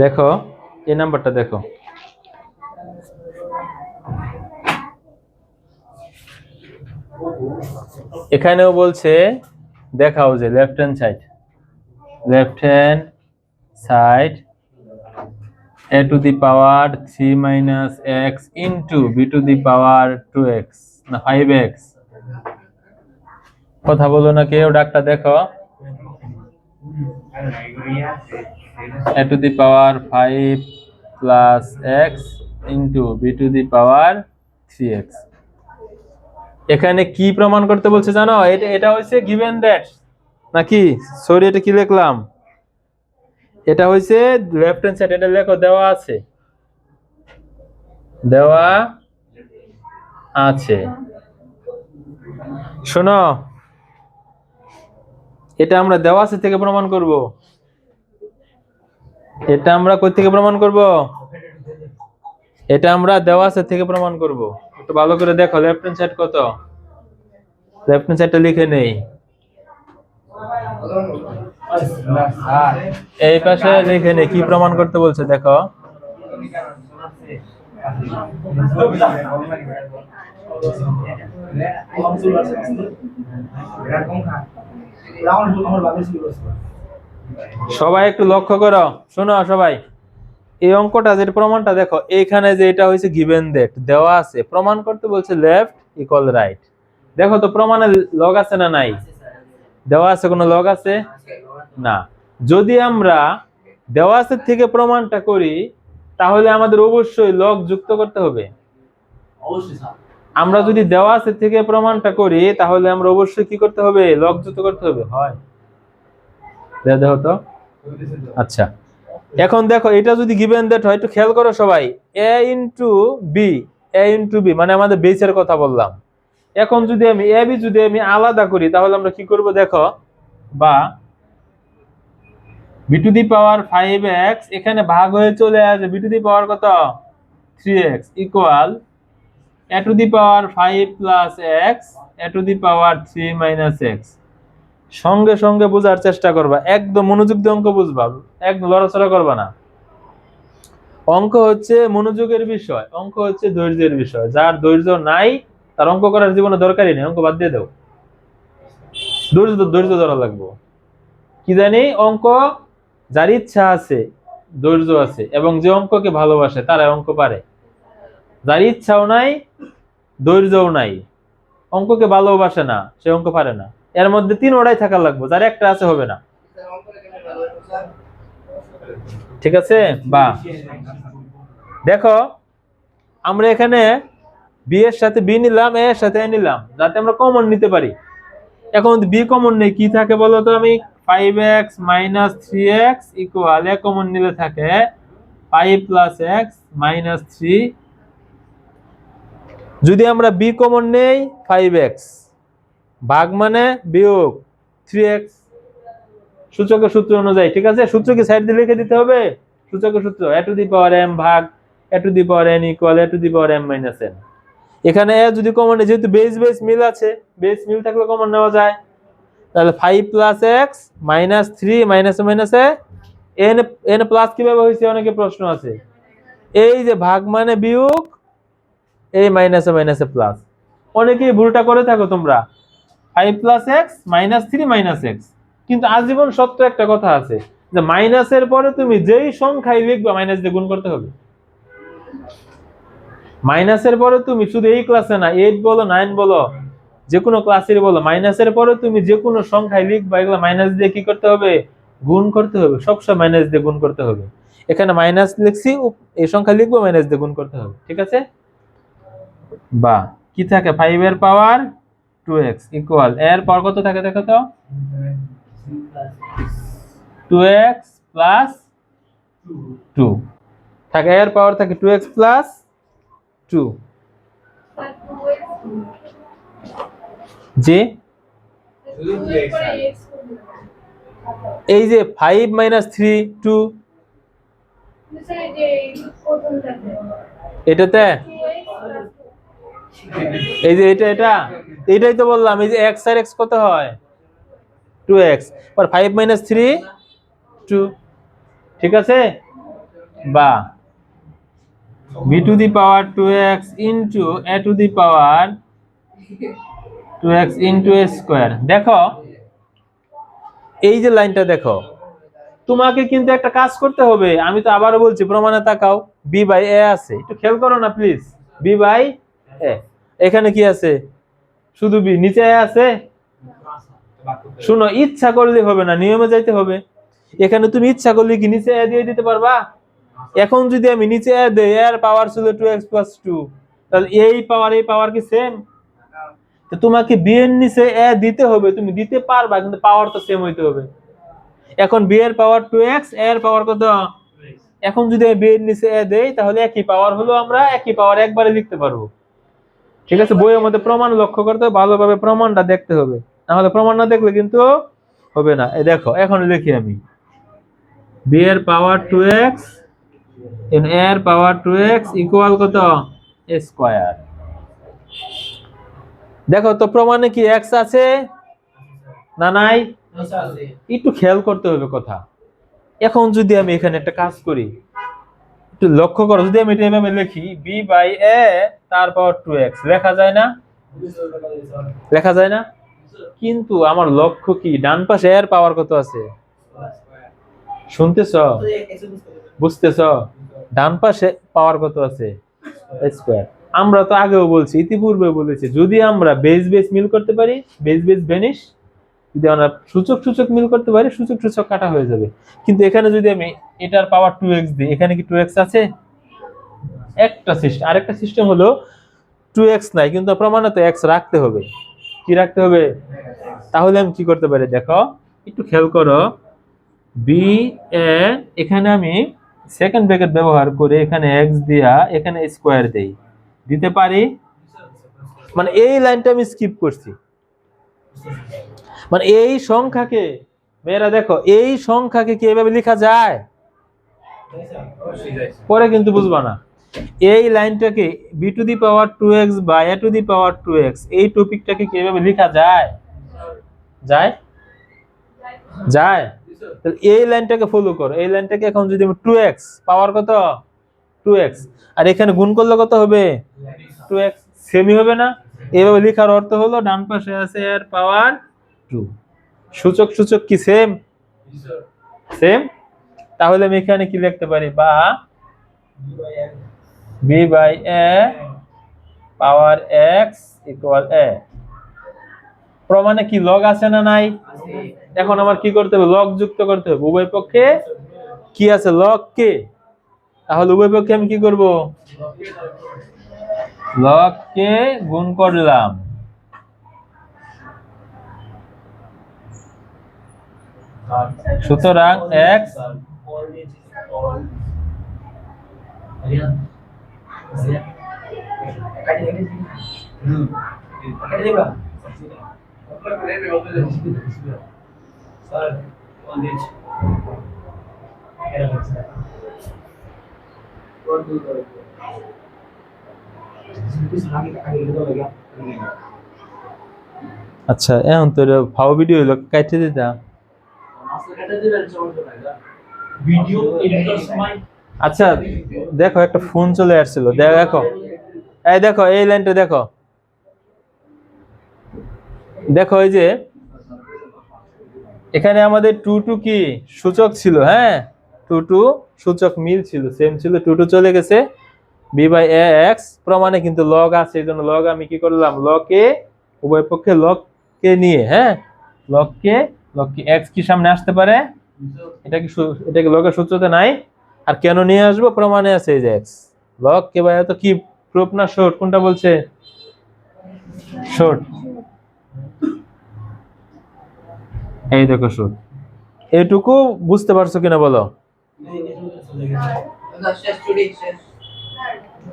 দেখো, এই নাম্বারটা দেখো। এখানেও বলছে, দেখাও যে left hand side left hand side a to the power 3 minus x into b to the power 2x না ফাইভ এক্স কথা বলো না কেউ ডাক্তার দেখো। A to the power 5 plus x into b to the power 3x এখানে কি প্রমাণ করতে বলছে জানো? এটা এটা হচ্ছে গিভেন দ্যাট নাকি? সরি এটা কি লিখলাম? এটা হচ্ছে লেফট হ্যান্ড সাইড এটা লেখো, দেওয়া আছে। দেওয়া আছে। শোনো, এটা আমরা দেওয়া আছে থেকে প্রমাণ করব। এটা আমরা কই থেকে প্রমাণ করব? এটা আমরা দেওয়া আছে থেকে প্রমাণ করব। একটু ভালো করে দেখো লেফট হ্যান্ড সাইড কত? লেফট হ্যান্ড সাইডটা লিখে নেই। এই পাশে লিখে নেই, কি প্রমাণ করতে বলছে দেখো। সবাই একটু লক্ষ্য করো। শোনো সবাই। এই অঙ্কটা যে প্রমাণটা দেখো এইখানে যে এটা হয়েছে গিভেন দ্যাট দেওয়া আছে। প্রমাণ করতে বলছে লেফট ইকুয়াল রাইট দেখো তো প্রমাণে লগ আছে না নাই? দেওয়া আছে কোনো লগ আছে? না। যদি আমরা দেওয়া আছে থেকে প্রমাণটা করি তাহলে আমাদের অবশ্যই লগ যুক্ত করতে হবে। অবশ্যই আমরা যদি দেওয়া আছে থেকে প্রমাণটা করি তাহলে আমরা অবশ্যই কি করতে হবে? লগ যুক্ত করতে হবে। হয়। দেখো দেখো তো? আচ্ছা। এখন দেখো, এটা যদি গিভেন দ্যাট হয়, একটু খেয়াল করো সবাই। A into b a into b মানে আমাদের বেসের কথা বললাম। এখন যদি আমি এ বি যদি আমি আলাদা করি, তাহলে আমরা কি করব দেখো? বা b to the power five x এখানে ভাগ হয়ে চলে আসে বি টু দি পাওয়ার কত? Three x equal a to the power five plus x a to the power three minus x সঙ্গে সঙ্গে বোঝার চেষ্টা করবা। একদম মনোযোগ দিয়ে অঙ্ক বুঝবা। একদম লড়াচড়া করবা না। অঙ্ক হচ্ছে মনোযোগের বিষয়। অঙ্ক হচ্ছে ধৈর্যের বিষয়। যার ধৈর্য নাই, তার অঙ্ক করার জীবনে দরকারই নেই। অঙ্ক বাদ দিয়ে দাও। ধৈর্য ধৈর্য ধরা লাগবো। কি জানি? অঙ্ক, যার ইচ্ছা আছে, ধৈর্য আছে, এবং যে অঙ্ককে ভালোবাসে তারা অঙ্ক পারে। যার ইচ্ছাও নাই, ধৈর্যও নাই। অঙ্ককে ভালোবাসে না, সে অঙ্ক পারে না। এর মধ্যে তিন ওটাই থাকা লাগবে, যার একটা আছে হবে না। ঠিক আছে? বা। দেখো, আমরা এখানে বি এর সাথে বি নিলাম এ এর সাথে এ নিলাম, যাতে আমরা কমন নিতে পারি। এখন বি কমন নেই, কি থাকে বলো তো আমি? Five x minus three x equal a common নিলে থাকে five plus x minus three যদি আমরা বি কমন নেই ফাইভ এক্স ভাগ মানে বিয়োগ থ্রি এক্স সূচকের সূত্র অনুযায়ী, ঠিক আছে? সূত্র কি সাইড দিয়ে লিখে দিতে হবে। সূচকের সূত্র এ টু দি পাওয়ার এম ভাগ a to the power n equal a to the power m minus n এখানে এ যদি কমন যেহেতু বেস বেস মিল আছে বেস মিল থাকলে কমন নেওয়া যায়। তাহলে five plus x minus three minus মাইনাসে এন এন প্লাস কীভাবে হয়েছে? অনেকে প্রশ্ন আছে। এই যে ভাগ মানে বিয়োগ এই মাইনাসে মাইনাসে প্লাস অনেকেই ভুলটা করে থাকো তোমরা। Five plus x minus three minus x কিন্তু আজীবন সত্য একটা কথা আছে, যে মাইনাসের পরে তুমি যেই সংখ্যায় লিখবে মাইনাস দিয়ে গুণ করতে হবে। মাইনাসের পরে তুমি শুধু এই ক্লাসে না এইট বলো নাইন বলো, যে কোনো ক্লাসের বলো মাইনাসের পরে তুমি যে কোনো সংখ্যায় লিখবা, এগুলো মাইনাস দিয়ে কি করতে হবে? গুণ করতে হবে, সবসময় মাইনাস দিয়ে গুণ করতে হবে। এখানে মাইনাস লিখছি এই সংখ্যা লিখব মাইনাস দিয়ে গুণ করতে হবে, ঠিক আছে? বা, কি থাকে? ফাইভ এর পাওয়ার টু এক্স ইকুয়াল এর পাওয়ার কত থাকে দেখো তো? টু এক্স প্লাস টু থাকে এর পাওয়ার থাকে two x plus two g এই যে ফাইভ মাইনাস থ্রি টু এটাতে? এই যে এটা এটা? এটাই তো বললাম, এই যে এক্স আর এক্স কত হয়? টু এক্স পর ফাইভ মাইনাস থ্রি টু ঠিক আছে? বা b to the power two x into a to the power two x into a square দেখো, এই যে লাইনটা দেখো, তোমাকে কিন্তু একটা কাজ করতে হবে। আমি তো আবারও বলছি, প্রমাণে তাকাও বি বাই এ আছে। একটু খেয়াল করো না প্লিজ বি বাই এ এখানে কি আছে? শুধু বি নিচে আছে? শুনো ইচ্ছা করলে হবে না নিয়মে যাইতে হবে। এখানে তুমি ইচ্ছা করলে কি নিচে এ দিয়ে দিতে পারবা? এখন যদি আমি নিচে এ দেই এর পাওয়ার ছিল টু এক্স প্লাস টু তাহলে এই পাওয়ার এই পাওয়ার কি সেম তো তোমাকে বি এর নিচে এ দিতে হবে তুমি দিতে পারবা কিন্তু পাওয়ার তো সেম হইতে হবে। এখন বি এর পাওয়ার টু এক্সের পাওয়ার কত? এখন যদি আমি বি এর নিচে এ দেই তাহলে একই পাওয়ার হলো আমরা একই পাওয়ার একবারে লিখতে পারব। ঠিক আছে বইয়ের মধ্যে প্রমাণ লক্ষ্য করতে হবে ভালোভাবে প্রমাণটা দেখতে হবে। নাহলে প্রমাণ না দেখলে কিন্তু হবে না। এই দেখো এখন লিখি আমি। বি এর পাওয়ার টু এক্স এন এর পাওয়ার টু এক্স ইকুয়াল কত? স্কোয়ার দেখো তো প্রমাণে কি এক্স আছে না নাই? একটু খেয়াল করতে হবে কথা। এখন যদি আমি এখানে একটা কাজ করি একটু লক্ষ্য করো, যদি আমি এটা এভাবে লিখি বি বাই এ তার পাওয়ার টু এক্স লেখা যায় না? লেখা যায় না? কিন্তু আমার লক্ষ্য কি? ডান পাশে এর পাওয়ার কত আছে? শুনতেছ? বুঝতেছ? ডান পাশে পাওয়ার কত আছে? স্কোয়ার আমরা তো আগেও বলছি ইতিপূর্বে বলেছি, যদি আমরা বেস বেস মিল করতে পারি বেস বেস ভেনিশ যদি আমরা সূচক সূচক মিল করতে পারি, সূচক সূচক কাটা হয়ে যাবে। কিন্তু এখানে যদি আমি এটার পাওয়ার টু এক্স দিই, এখানে কি টু এক্স আছে? একটা সিস্টেম আরেকটা সিস্টেম হলো টু এক্স নাই, কিন্তু প্রমাণে তো এক্স রাখতে হবে। কি রাখতে হবে? তাহলে আমি কি করতে পারি? দেখো, একটু খেয়াল করো। বি এ এখানে আমি সেকেন্ড ব্র্যাকেট ব্যবহার করে এখানে এক্স দিয়া এখানে স্কোয়ার দেই। দিতে পারি? মানে এই লাইনটা আমি স্কিপ করছি। মানে এই সংখ্যাকে, মেয়েরা দেখো, এই সংখ্যাকে কি এভাবে লেখা যায়? পরে কিন্তু বুঝবা না। এই লাইনটাকে b to the power two x বা a to the power two x এই টপিকটাকে কি এভাবে লেখা যায়? যায়? যায়? তাহলে এই লাইনটাকে ফলো করো। এই লাইনটাকে এখন যদি টু এক্স পাওয়ার কত? টু এক্স আর এখানে গুণ করলে কত হবে? টু এক্স সেমই হবে না? এইভাবে লেখার অর্থ হলো ডান পাশে আছে এর পাওয়ার টু সূচক সূচক কি সেম সেম তাহলে আমি এখানে কি লিখতে পারি? বা b by a power x equal a প্রমাণে কি লগ আছে না নাই? এখন আমার কি করতে হবে? লগ যুক্ত করতে হবে। উভয় পক্ষে কি আছে? লগ কে তাহলে উভয় পক্ষে আমি কি করব? কে গুণ করলাম। সুতরাং এক্স আচ্ছা এখন তোর ফাও ভিডিও হইল কাইটে দিতা আচ্ছা দেখো একটা ফোন চলে আসছিল দেখো এই দেখো এই লাইনটা দেখো। দেখো এই যে এখানে আমাদের টু টু কি সূচক ছিল হ্যাঁ? টু সূচক মিল ছিল সেম ছিল টু চলে গেছে। বি বাই এ এক্স প্রমাণে কিন্তু লগ আছে, এই জন্য লগ আমি কি করলাম? লকে উভয় পক্ষে লগ কে নিয়ে হ্যাঁ? লগ কে লগ কি এক্স কি সামনে আসতে পারে? এটা কি এটা কি লগের সূত্রতে নাই? আর কেন নিয়ে আসব? প্রমাণে আছে এই যে এক্স লগ কে ভাই তো কি প্রুফ না শর্ট কোনটা বলছে? শর্ট এই দেখো শর্ট এইটুকু বুঝতে পারছ কিনা বলো? শেষ চুরি শেষ